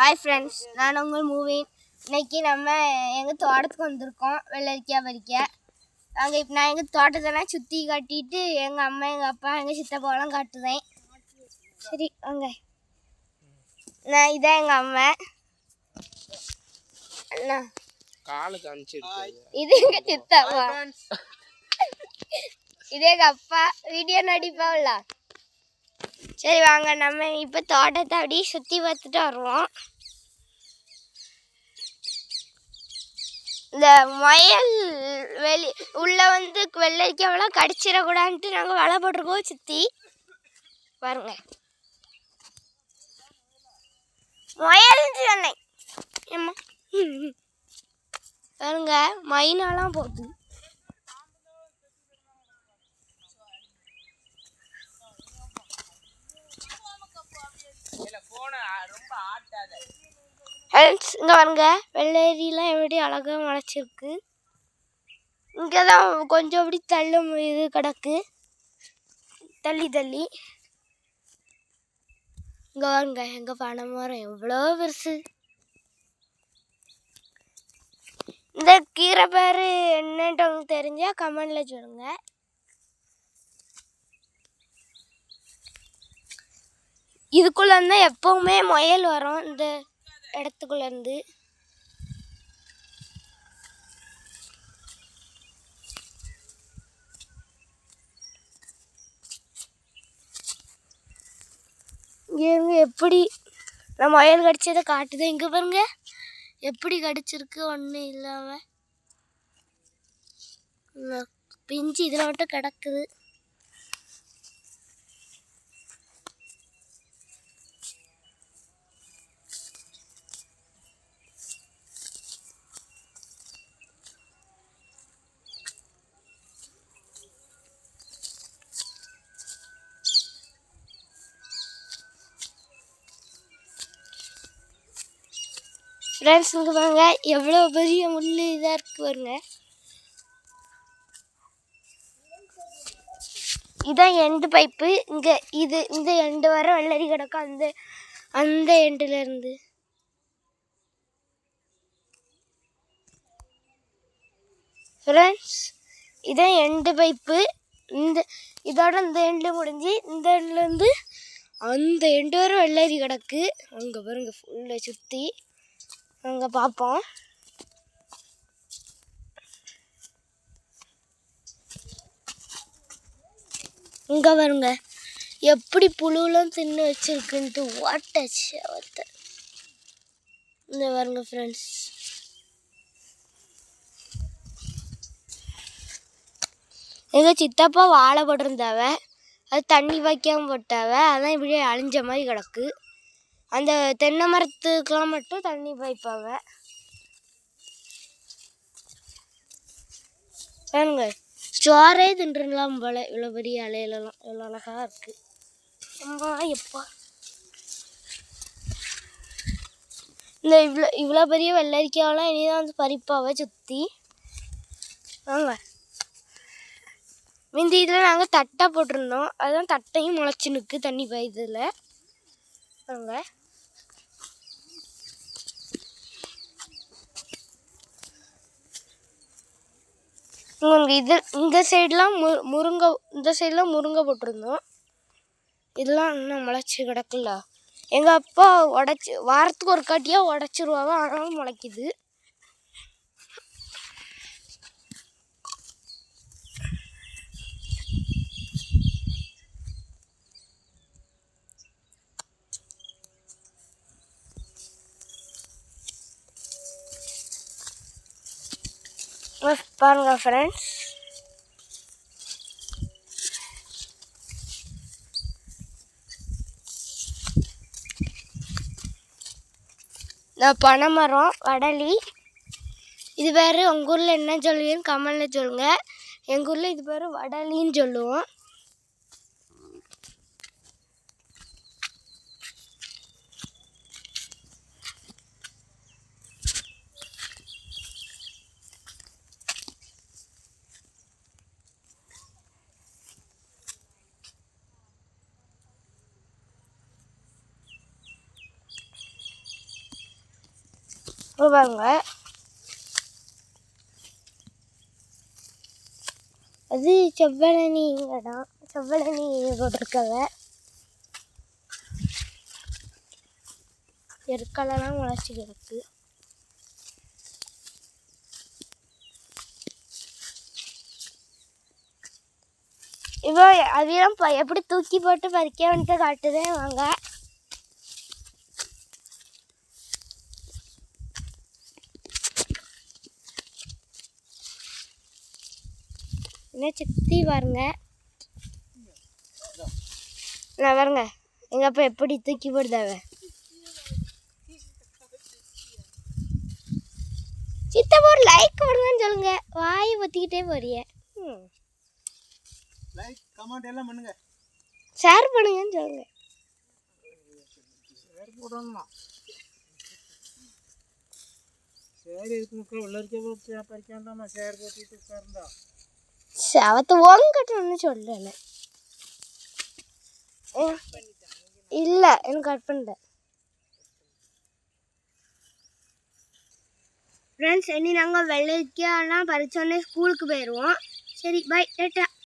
Hi friends நான் உங்கள் movie. இன்னைக்கு நம்ம எங்கள் தோட்டத்துக்கு வந்திருக்கோம். வெள்ளரிக்காய் பறிக்க. நாங்கள் இப்போ நான் எங்கள் தோட்டத்தெல்லாம் சுற்றி காட்டிட்டு எங்கள் அம்மா எங்கள் அப்பா எங்கள் சித்தப்பாவெல்லாம் காட்டுதேன் சரி வாங்க. நான் இதான் எங்கள் அம்மா. அண்ணா. இது எங்கள் சித்தப்பா? இது எங்கள் அப்பா. வீடியோ நடிப்பாவில்ல சரி வாங்க. நம்ம இப்போ தோட்டத்தை அப்படியே சுற்றி பார்த்துட்டு வருவோம். இந்த மயல் வெளி உள்ளே வந்து வெள்ளரிக்காவெல்லாம் கடிச்சிடக்கூடாதுன்ட்டு நாங்கள் வலை போட்டிருக்கோம் சுற்றி பாருங்க. முயல்னு சொன்னேன். ஏம்மா? பாருங்க மைனாலாம் போகுது. ஃப்ரெண்ட்ஸ் இங்கே பாருங்க. வெள்ளரிலாம் எப்படி அழகாக முளைச்சிருக்கு. இங்கே தான் கொஞ்சம் அப்படி தள்ளும் இது கிடக்கு. தள்ளி தள்ளி. இங்கே பாருங்க எங்கள் பனை மரம் எவ்வளோ பெருசு. இந்த கீரை பேர் என்னன்ட்டு உங்களுக்கு தெரிஞ்சால் கமெண்டில் சொல்லுங்கள் இதுக்குள்ளேருந்து இருந்தா எப்போவுமே முயல் வரும் இந்த இடத்துக்குள்ளேருந்து இங்கே எப்படி நான் முயல் கடிச்சதை காட்டுது? இங்கே பாருங்க. எப்படி கடிச்சிருக்கு? ஒன்றும் இல்லாமல் பிஞ்சு இதில் மட்டும் கிடக்குது. ஃப்ரெண்ட்ஸ் இங்கே எவ்வளோ பெரிய முள் இதாக இருக்கு பாருங்க. இதான் எண்டு பைப்பு இங்கே இது இந்த எண்டு வர வெள்ளரி கிடக்கும் அந்த அந்த எண்டுலேருந்து ஃப்ரெண்ட்ஸ் இதான் எண்டு பைப்பு இந்த இதோட இந்த எண்டு முடிஞ்சு இந்த எண்டுலேருந்து அந்த எண்டு வரை வெள்ளரி கிடக்கு. அங்கே பாருங்க ஃபுல்லாக சுற்றி அங்கே பார்ப்போம் இங்கே வருங்க எப்படி புழுலாம் தின்னு வச்சிருக்குன்ட்டு ஓட்டச்சு அவத்த இந்த வருங்க ஃப்ரெண்ட்ஸ் எங்கள் சித்தப்பா வாழை போட்டிருந்தாவ. அது தண்ணி வைக்காமல் போட்டாவ. அதான் இப்படியே அழிஞ்ச மாதிரி கிடக்கு. அந்த தென்னை மரத்துக்கெலாம் மட்டும் தண்ணி பாய்ப்பாங்க. பாருங்க ஸ்டோரே தின்றுலாம் போல. இவ்வளோ பெரிய அலையிலலாம் இவ்வளோ அழகாக இருக்குது அம்மா எப்பா. இந்த இவ்வளோ இவ்வளோ பெரிய வெள்ளரிக்காவெல்லாம் இனிதான் வந்து பறிப்பாவை சுற்றி வாங்க. முந்தி இதில் நாங்கள் தட்டை போட்டிருந்தோம். அதுதான் தட்டையும் முளைச்சி நிற்கு தண்ணி பாயுதில் வாங்க. உங்களுக்கு இது இந்த சைடெலாம் மு முருங்கை இந்த சைடெலாம் முருங்கை போட்டிருந்தோம். இதெல்லாம் இன்னும் முளைச்சி கிடக்குல்ல எங்கள் அப்பா உடச்சி வாரத்துக்கு ஒரு காட்டியாக உடச்சிருவாங்க. ஆனாலும் முளைக்கிது. பாருங்க ஃப்ரெண்ட்ஸ் இந்த பனைமரம் வடலி. இது பேர் உங்கள் ஊரில் என்ன சொல்லுவீங்கன்னு கமெண்டில் சொல்லுங்கள் எங்கள் ஊரில் இது பேர் வடலின்னு சொல்லுவோம். இங்க பாருங்க. அது செவ்வழனி இடம் செவ்வழனி போட்டிருக்காங்க எருக்கெல்லாம் முளைச்சி கிடக்கு. இப்போ அதையும் ப- எப்படி தூக்கி போட்டு பறிக்க வந்துட்டு காட்டுதேன் வாங்க. என்ன சித்தி பாருங்க. நான் பாருங்க. எங்க அப்பா எப்படி தூக்கி போடுதாவ சித்தப்பா ஒரு லைக் கொடுங்கன்னு சொல்லுங்க. வாயை பத்திக்கிட்டே போறிய. லைக் கமெண்ட் எல்லாம் பண்ணுங்க. ஷேர் பண்ணுங்கன்னு சொல்லுங்க. ஷேர் போடணுமா? சரி இதுக்கு மக்கள்? வெள்ளரிக்க பறிக்காண்டாமா ஷேர் போட்டுட்டு உட்கார்ந்தா. சவத்து ஓங்கட்டணும்னு சொல்லல. இல்லை எனக்கு கட் பண்ணல. ஃப்ரெண்ட்ஸ் இனி நாங்கள் வெள்ளரிக்காயெல்லாம் பறிச்சோடனே ஸ்கூலுக்கு போயிடுவோம் சரி பை டேட்டா.